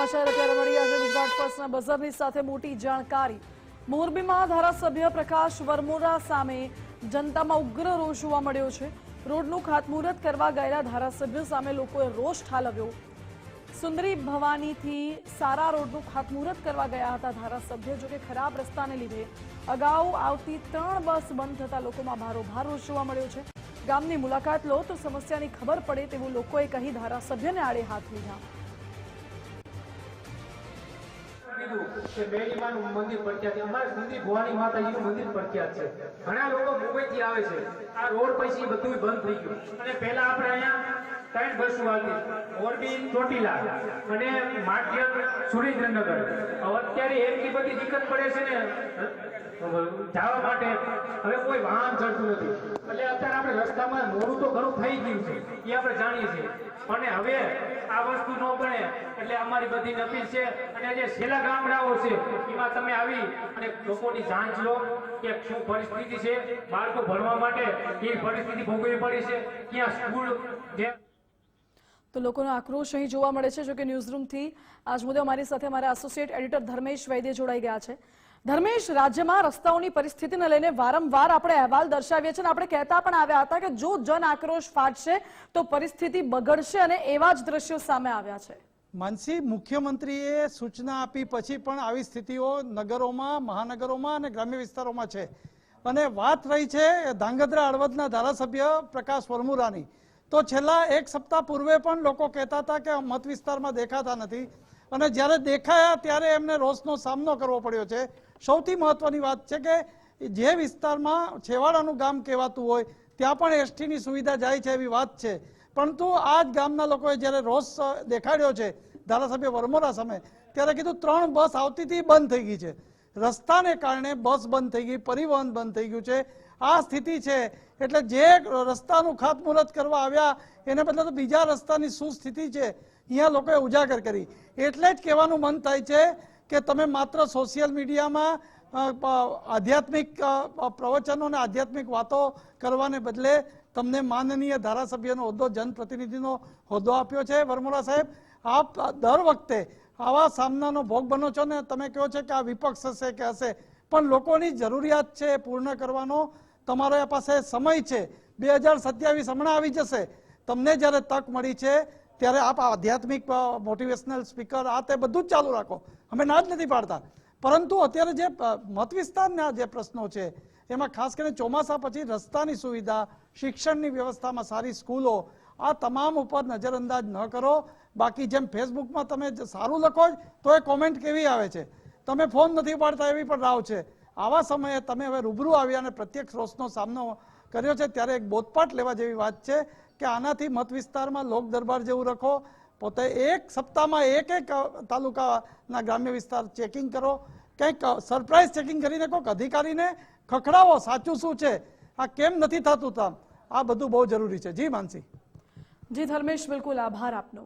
સમાચાર અત્યારે મળી આજે ગુજરાત ફર્સ્ટના બઝરની સાથે મોટી જાણકારી. મોરબીમાં ધારાસભ્ય પ્રકાશ વરમોરા સામે જનતામાં ઉગ્ર રોષ જોવા મળ્યો છે. રોડનું ખાતમુહૂર્ત કરવા ગયેલા ધારાસભ્ય સામે લોકોએ રોષ ઠાલવ્યો. સુંદરી ભવાનીથી સારા રોડનું ખાતમુહૂર્ત કરવા ગયા હતા ધારાસભ્ય, જોકે ખરાબ રસ્તાને લીધે અગાઉ આવતી ત્રણ બસ બંધ થતા લોકોમાં ભારોભાર રોષ જોવા મળ્યો છે. ગામની મુલાકાત લો તો સમસ્યાની ખબર પડે તેવું લોકોએ કહી ધારાસભ્યને આડે હાથ લીધા. પ્રખ્યાત છે. અમારે સુંદી ભવાની માતાજીનું આવે છે. આ રોડ પછી બધું બંધ થઈ ગયું. અને પહેલા આપણે અહીંયા ત્રણ બસો ચોટીલા અને માઠિયર સુરેન્દ્રનગર. અત્યારે એટલી બધી દિક્કત પડે છે ને? જવા માટે હવે કોઈ વાહન ચડતું નથી. એટલે અત્યારે આપણે રસ્તામાં મોડું તો ઘણું થઈ ગયું છે, એ આપણે જાણીએ છીએ. અને હવે આ વસ્તુ ન બને, એટલે અમારી બધી અપીલ છે અને જે છેલ્લા ગામડાઓ છે, એમાં તમે આવી અને લોકોની જાંચ લો કે શું પરિસ્થિતિ છે. બાળકો ભણવા માટે એ પરિસ્થિતિ ભોગવવી પડી છે, ક્યાં સ્કૂલ જે તો લોકોનો આક્રોશ અહીં જોવા મળે છે, જોકે ન્યૂઝરૂમથી આજ મુદ્દે અમારી સાથે અમારા એસોસિએટ એડિટર ધર્મેશ વૈદ્ય જોડાઈ ગયા છે. ધર્મેશ, રાજ્યમાં રસ્તાઓની પરિસ્થિતિને લઈને વારંવાર આપણે અહેવાલ દર્શાવીએ છીએ આપણે કહેતા પણ આવ્યા હતા કે જો જન આક્રોશ ફાટશે તો પરિસ્થિતિ બગડશે અને એવા જ દ્રશ્યો સામે આવ્યા છે. માનસી, મુખ્યમંત્રીએ સૂચના આપી પછી પણ આવી સ્થિતિઓ નગરોમાં, મહાનગરોમાં અને ગ્રામ્ય વિસ્તારોમાં છે. અને વાત રહી છે ધાંગધ્રા હળવદના ધારાસભ્ય પ્રકાશ વરમુરાની. તો છેલ્લા એક સપ્તાહ પૂર્વે પણ લોકો કહેતા હતા કે મત વિસ્તારમાં દેખાતા નથી. અને જ્યારે દેખાયા ત્યારે એમને રોષનો સામનો કરવો પડ્યો છે. સૌથી મહત્વની વાત છે કે જે વિસ્તારમાં છેવાડાનું ગામ કહેવાતું હોય, ત્યાં પણ એસટીની સુવિધા જાય છે એવી વાત છે. પરંતુ આ જ ગામના લોકોએ જ્યારે રોષ દેખાડ્યો છે ધારાસભ્ય વરમોરા સામે, ત્યારે કીધું ત્રણ બસ આવતી હતી બંધ થઈ ગઈ છે. રસ્તાને કારણે બસ બંધ થઈ ગઈ, પરિવહન બંધ થઈ ગયું છે. આ સ્થિતિ છે એટલે જે રસ્તાનું ખાતમુહૂર્ત કરવા આવ્યા, એને બદલે તો બીજા રસ્તાની શું સ્થિતિ છે. અહીંયા લોકોએ ઉજાગર કરી. એટલે જ કહેવાનું મન થાય છે કે તમે માત્ર સોશિયલ મીડિયામાં આધ્યાત્મિક પ્રવચનો અને આધ્યાત્મિક વાતો કરવાને બદલે તમને માનનીય ધારાસભ્યનો હોદ્દો, જનપ્રતિનિધિનો હોદ્દો આપ્યો છે. વરમોરા સાહેબ, આપ દર વખતે આવા સામનાનો ભોગ બનો છો ને? તમે કહો છો કે આ વિપક્ષ હશે કે હશે. પણ લોકોની જરૂરિયાત છે પૂર્ણ કરવાનો. તમારા પાસે સમય છે. બે હજાર સત્યાવીસ હમણાં આવી જશે. તમને જ્યારે તક મળી છે ત્યારે આપ આધ્યાત્મિક મોટિવેશનલ સ્પીકર આ તે બધું જ ચાલુ રાખો. અમે ના જ નથી પાડતા. પરંતુ અત્યારે જે મત વિસ્તારના જે પ્રશ્નો છે, એમાં ખાસ કરીને ચોમાસા પછી રસ્તાની સુવિધા, શિક્ષણની વ્યવસ્થામાં સારી સ્કૂલો, આ તમામ ઉપર નજરઅંદાજ ન કરો. બાકી જેમ ફેસબુકમાં તમે સારું લખો જ, તો એ કોમેન્ટ કેવી આવે છે? તમે ફોન નથી પાડતા એવી પણ રાવ છે. આવા સમયે તમે હવે રૂબરૂ આવ્યા અને પ્રત્યક્ષ રોષનો સામનો કર્યો છે, ત્યારે એક બોધપાઠ લેવા જેવી વાત છે. કે આનાથી મત વિસ્તારમાં લોક દરબાર જેવું રાખો. પોતે એક સપ્તાહમાં એક એક તાલુકાના ગ્રામ્ય વિસ્તાર ચેકિંગ કરો. કંઈક સરપ્રાઇઝ ચેકિંગ કરીને કોઈક અધિકારીને ખખડાવો, સાચું શું છે? આ કેમ નથી થતું તમ? આ બધું બહુ જરૂરી છે. જી માનસી. જી ધર્મેશ, બિલકુલ આભાર આપનો.